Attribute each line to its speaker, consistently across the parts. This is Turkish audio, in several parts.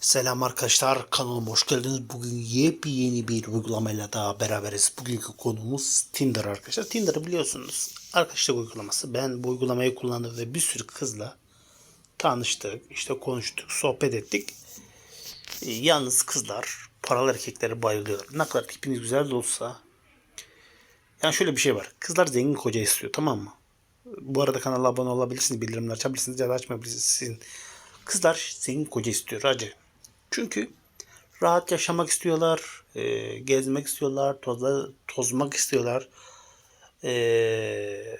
Speaker 1: Selam arkadaşlar kanalıma hoş geldiniz. Bugün yepyeni bir uygulamayla daha beraberiz. Bugünkü konumuz Tinder arkadaşlar. Tinder'ı biliyorsunuz. Arkadaşlık uygulaması. Ben bu uygulamayı kullandım ve bir sürü kızla tanıştık. işte konuştuk, sohbet ettik. Ee, yalnız kızlar paralı erkeklere bayılıyor. Ne kadar tipiniz güzel de olsa. Yani şöyle bir şey var. Kızlar zengin koca istiyor tamam mı? Bu arada kanala abone olabilirsiniz, bildirimleri açabilirsiniz ya da açmayabilirsiniz. Kızlar zengin koca istiyor acı. Çünkü rahat yaşamak istiyorlar, e, gezmek istiyorlar, tozla, tozmak istiyorlar. E,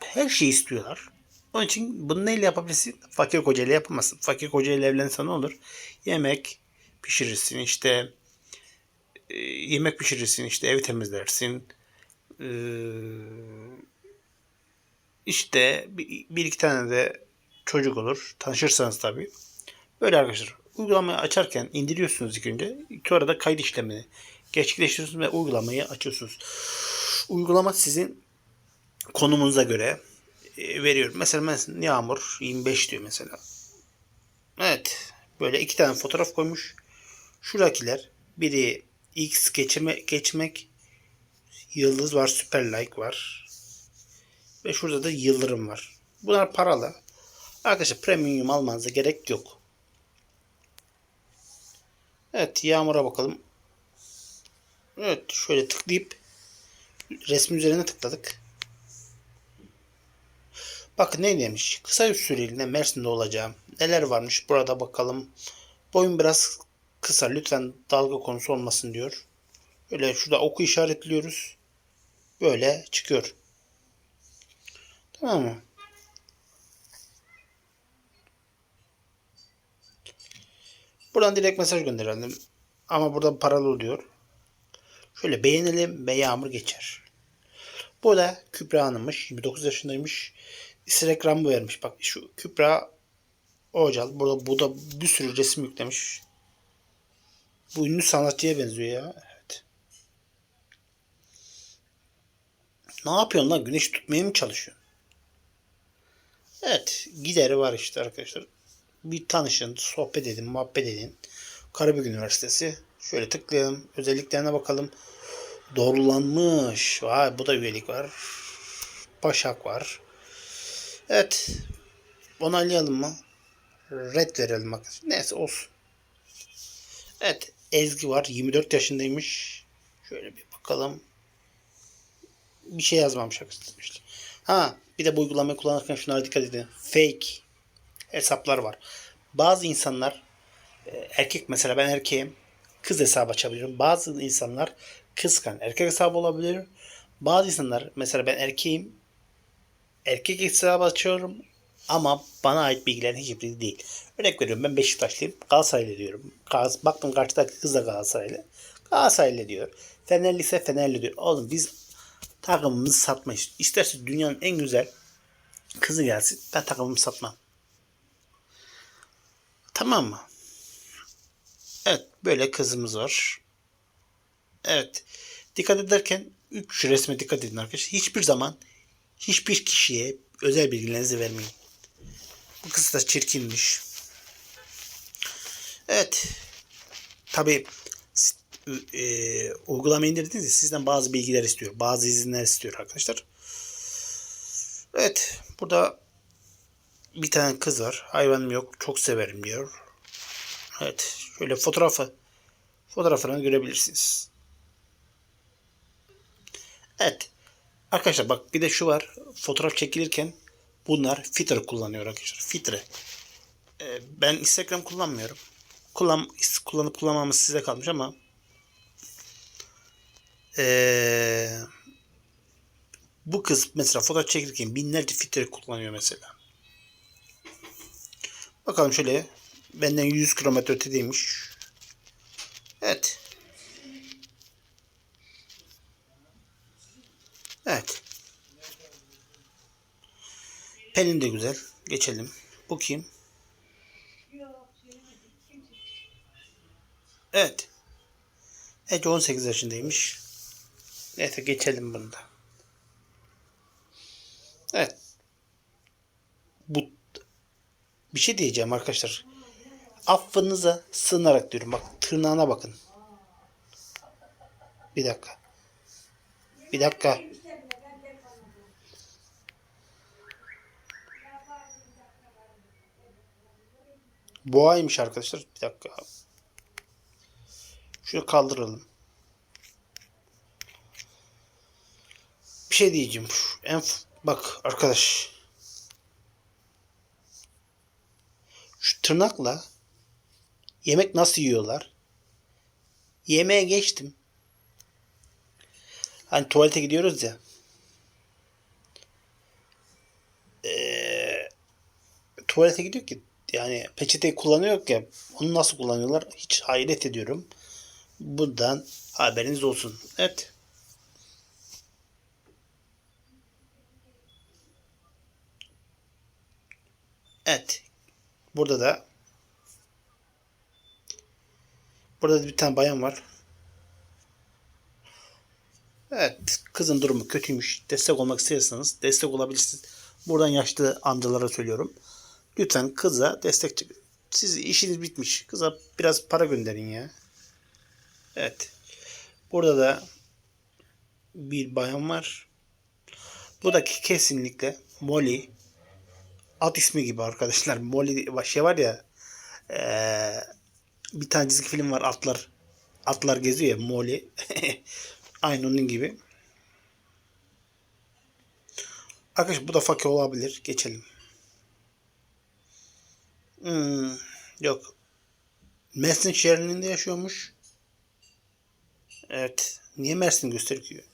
Speaker 1: her şeyi istiyorlar. Onun için bunu neyle yapabilirsin? Fakir kocayla yapamazsın. Fakir kocayla evlensen ne olur? Yemek pişirirsin işte e, yemek pişirirsin işte ev temizlersin. E, işte bir, bir iki tane de çocuk olur. Tanışırsanız tabii. Böyle arkadaşlar. Uygulamayı açarken indiriyorsunuz ilk önce. Sonra da kayıt işlemini gerçekleştiriyorsunuz ve uygulamayı açıyorsunuz. Uygulama sizin konumunuza göre e, veriyor. Mesela ben Yağmur 25 diyor mesela. Evet. Böyle iki tane fotoğraf koymuş. Şuradakiler biri X geçme, geçmek yıldız var, süper like var. Ve şurada da yıldırım var. Bunlar paralı. Arkadaşlar premium almanıza gerek yok. Evet yağmura bakalım. Evet şöyle tıklayıp resmin üzerine tıkladık. Bakın ne demiş. Kısa bir süreliğine Mersin'de olacağım. Neler varmış burada bakalım. Boyun biraz kısa lütfen dalga konusu olmasın diyor. Böyle şurada oku işaretliyoruz. Böyle çıkıyor. Tamam mı? Buradan direkt mesaj gönderelim. Ama burada paralı oluyor. Şöyle beğenelim ve yağmur geçer. Bu da Kübra Hanım'mış. 29 yaşındaymış. Instagram'ı vermiş. Bak şu Kübra Ocal. Burada bu da bir sürü resim yüklemiş. Bu ünlü sanatçıya benziyor ya. Evet. Ne yapıyorsun lan? Güneş tutmaya mı çalışıyorsun? Evet. Gideri var işte arkadaşlar bir tanışın, sohbet edin, muhabbet edin. Karabük Üniversitesi. Şöyle tıklayalım. Özelliklerine bakalım. Doğrulanmış. Vay bu da üyelik var. Başak var. Evet. Onaylayalım mı? Red verelim bak. Neyse olsun. Evet. Ezgi var. 24 yaşındaymış. Şöyle bir bakalım. Bir şey yazmamış. Ha bir de bu uygulamayı kullanırken şunlara dikkat edin. Fake hesaplar var. Bazı insanlar e, erkek mesela ben erkeğim kız hesabı açabilirim. Bazı insanlar kızkan erkek hesabı olabilir. Bazı insanlar mesela ben erkeğim erkek hesabı açıyorum ama bana ait bilgilerin hiçbiri değil. Örnek veriyorum ben Beşiktaşlıyım. Galatasaraylı diyorum. Baktım karşıdaki kız da Galatasaraylı. Galatasaraylı diyor. Fenerli ise Fenerli diyor. Oğlum biz takımımızı satmayız. İsterse dünyanın en güzel kızı gelsin. Ben takımımı satmam. Tamam mı? Evet böyle kızımız var. Evet. Dikkat ederken 3 resme dikkat edin arkadaşlar. Hiçbir zaman hiçbir kişiye özel bilgilerinizi vermeyin. Bu kız da çirkinmiş. Evet. Tabi e, uygulama indirdiniz sizden bazı bilgiler istiyor. Bazı izinler istiyor arkadaşlar. Evet. Burada bir tane kız var. Hayvanım yok. Çok severim diyor. Evet. Şöyle fotoğrafı fotoğraflarını görebilirsiniz. Evet. Arkadaşlar bak bir de şu var. Fotoğraf çekilirken bunlar filtre kullanıyor arkadaşlar. Filtre. Ee, ben Instagram kullanmıyorum. Kullan, kullanıp kullanmamız size kalmış ama ee, bu kız mesela fotoğraf çekirken binlerce filtre kullanıyor mesela. Bakalım şöyle. Benden 100 kilometre ötedeymiş. Evet. Evet. Pelin de güzel. Geçelim. Bu kim? Evet. Evet 18 yaşındaymış. Neyse geçelim bunu da. Evet. Bu bir şey diyeceğim arkadaşlar. affınıza sığınarak diyorum. Bak tırnağına bakın. Bir dakika. Bir dakika. Boğaymış arkadaşlar. Bir dakika. Şunu kaldıralım. Bir şey diyeceğim. En bak arkadaş. Şu tırnakla yemek nasıl yiyorlar? Yemeğe geçtim. Hani tuvalete gidiyoruz ya. Ee, tuvalete gidiyor ki yani peçeteyi kullanıyor ya onu nasıl kullanıyorlar hiç hayret ediyorum. Bundan haberiniz olsun. Evet. Evet. Burada da burada da bir tane bayan var. Evet. Kızın durumu kötüymüş. Destek olmak istiyorsanız destek olabilirsiniz. Buradan yaşlı amcalara söylüyorum. Lütfen kıza destek çık. Siz işiniz bitmiş. Kıza biraz para gönderin ya. Evet. Burada da bir bayan var. Buradaki kesinlikle Molly ad ismi gibi arkadaşlar. Molly şey var ya eee, bir tane çizgi film var atlar atlar geziyor ya Molly. Aynı onun gibi. Arkadaşlar bu da fakir olabilir. Geçelim. Hmm, yok. Mersin şehrinde yaşıyormuş. Evet. Niye Mersin gösteriyor?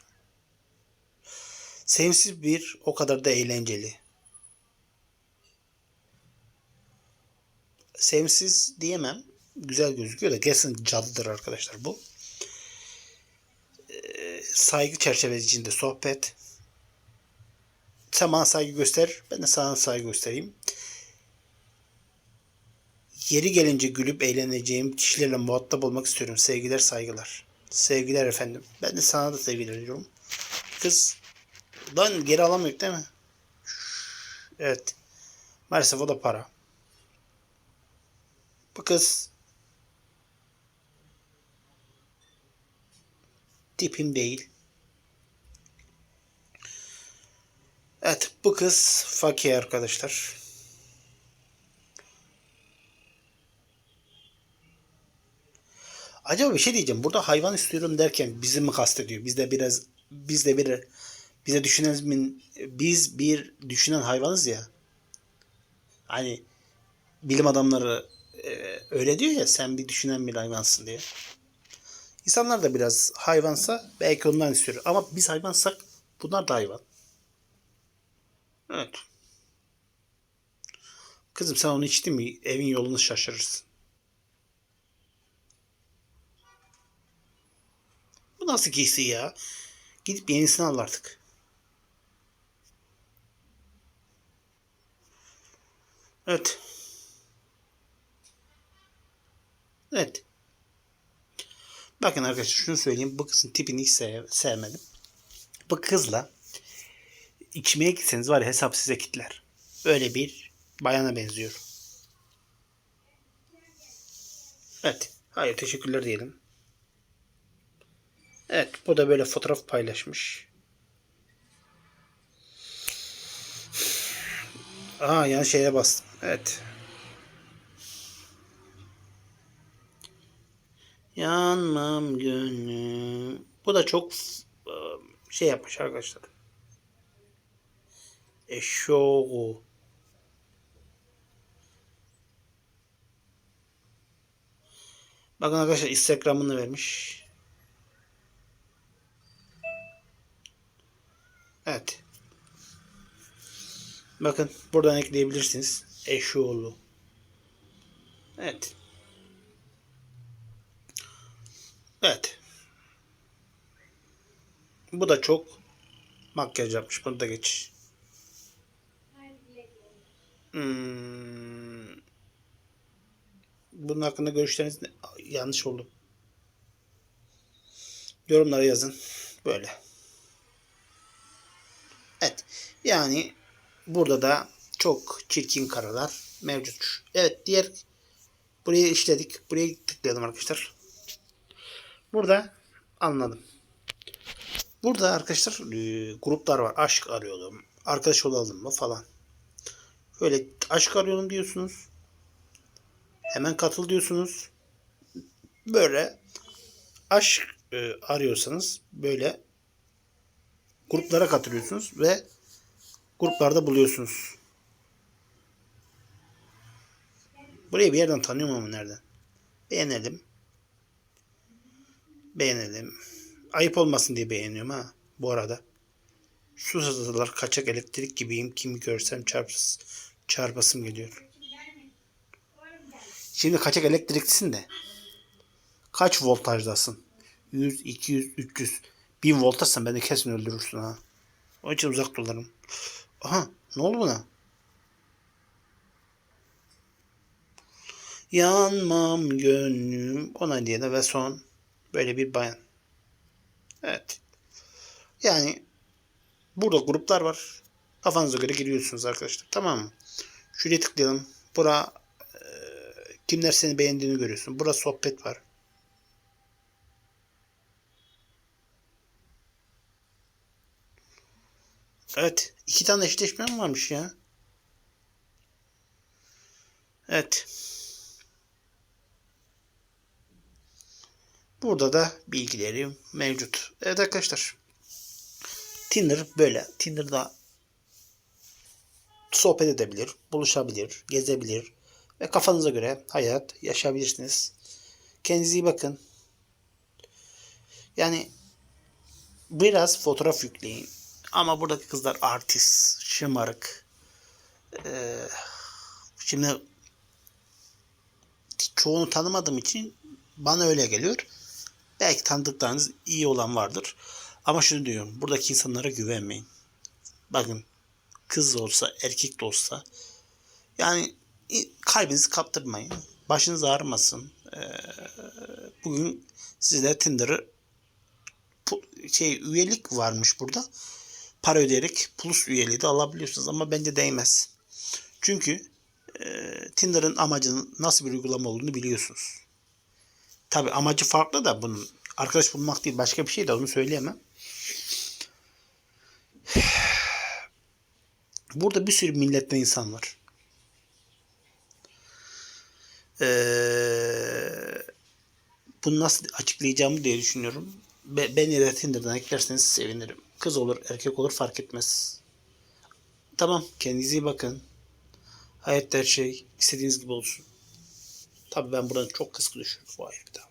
Speaker 1: Sevimsiz bir, o kadar da eğlenceli. Sevimsiz diyemem. Güzel gözüküyor da kesin cadıdır arkadaşlar bu. Ee, saygı çerçevesi içinde sohbet. Sen bana saygı göster, ben de sana saygı göstereyim. Yeri gelince gülüp eğleneceğim kişilerle muhatap olmak istiyorum. Sevgiler, saygılar. Sevgiler efendim. Ben de sana da sevgiler ediyorum. Kız lan geri alamıyor değil mi? Evet. Maalesef o da para. Bu kız tipim değil. Evet bu kız fakir arkadaşlar. Acaba bir şey diyeceğim. Burada hayvan istiyorum derken bizi mi kastediyor? Biz de biraz biz de bir bize düşünen biz bir düşünen hayvanız ya. Hani bilim adamları e, öyle diyor ya sen bir düşünen bir hayvansın diye. İnsanlar da biraz hayvansa belki ondan istiyor. Ama biz hayvansak bunlar da hayvan. Evet. Kızım sen onu içtin mi evin yolunu şaşırırsın. Bu nasıl giysi ya? Gidip yenisini al artık. Evet. Evet. Bakın arkadaşlar şunu söyleyeyim. Bu kızın tipini hiç sev- sevmedim. Bu kızla içmeye gitseniz var ya hesap size kitler. Öyle bir bayana benziyor. Evet. Hayır teşekkürler diyelim. Evet. Bu da böyle fotoğraf paylaşmış. Aa yan şeye bastım. Evet. Yanmam gönlüm. Bu da çok e, şey yapmış arkadaşlar. Eşoğu. Bakın arkadaşlar Instagram'ını vermiş. Evet. Bakın buradan ekleyebilirsiniz. Eşoğlu. Evet. Evet. Bu da çok makyaj yapmış. Bunu da geç. Hmm. Bunun hakkında görüşleriniz ne? yanlış oldu. Yorumlara yazın. Böyle. Evet. Yani burada da çok çirkin karalar mevcut. Evet diğer Burayı işledik. Buraya tıklayalım arkadaşlar. Burada anladım. Burada arkadaşlar e, gruplar var. Aşk arıyorum. Arkadaş olalım mı falan. Böyle aşk arıyorum diyorsunuz. Hemen katıl diyorsunuz. Böyle aşk e, arıyorsanız böyle gruplara katılıyorsunuz ve gruplarda buluyorsunuz. Burayı bir yerden tanıyorum ama nereden? Beğenelim. Beğenelim. Ayıp olmasın diye beğeniyorum ha bu arada. Şu sıralar kaçak elektrik gibiyim. Kimi görsem çarpıs, çarpasım geliyor. Şimdi kaçak elektriklisin de. Kaç voltajdasın? 100, 200, 300. 1000 voltajsan beni kesin öldürürsün ha. Onun için uzak durarım. Aha ne oldu buna? Yanmam gönlüm ona diye de ve son böyle bir bayan. Evet. Yani burada gruplar var. Kafanıza göre giriyorsunuz arkadaşlar. Tamam mı? Şuraya tıklayalım. Bura e, kimler seni beğendiğini görüyorsun. Bura sohbet var. Evet. iki tane eşleşme mi varmış ya? Evet. Burada da bilgileri mevcut. Evet arkadaşlar. Tinder böyle. Tinder'da sohbet edebilir, buluşabilir, gezebilir ve kafanıza göre hayat yaşayabilirsiniz. Kendinize iyi bakın. Yani biraz fotoğraf yükleyin. Ama buradaki kızlar artist, şımarık. Ee, şimdi çoğunu tanımadığım için bana öyle geliyor. Belki tanıdıklarınız iyi olan vardır. Ama şunu diyorum. Buradaki insanlara güvenmeyin. Bakın kız olsa erkek de olsa yani kalbinizi kaptırmayın. Başınız ağrımasın. Ee, bugün sizler Tinder'ı şey üyelik varmış burada. Para ödeyerek plus üyeliği de alabiliyorsunuz ama bence değmez. Çünkü e, Tinder'ın amacının nasıl bir uygulama olduğunu biliyorsunuz. Tabi amacı farklı da bunun. Arkadaş bulmak değil başka bir şey de onu söyleyemem. Burada bir sürü milletten insan var. Ee, bunu nasıl açıklayacağımı diye düşünüyorum. Be, beni de Tinder'dan eklerseniz sevinirim. Kız olur, erkek olur fark etmez. Tamam, kendinize iyi bakın. Hayatta her şey istediğiniz gibi olsun. Tabii ben buradan çok kısık düşüyorum bu ayı bir.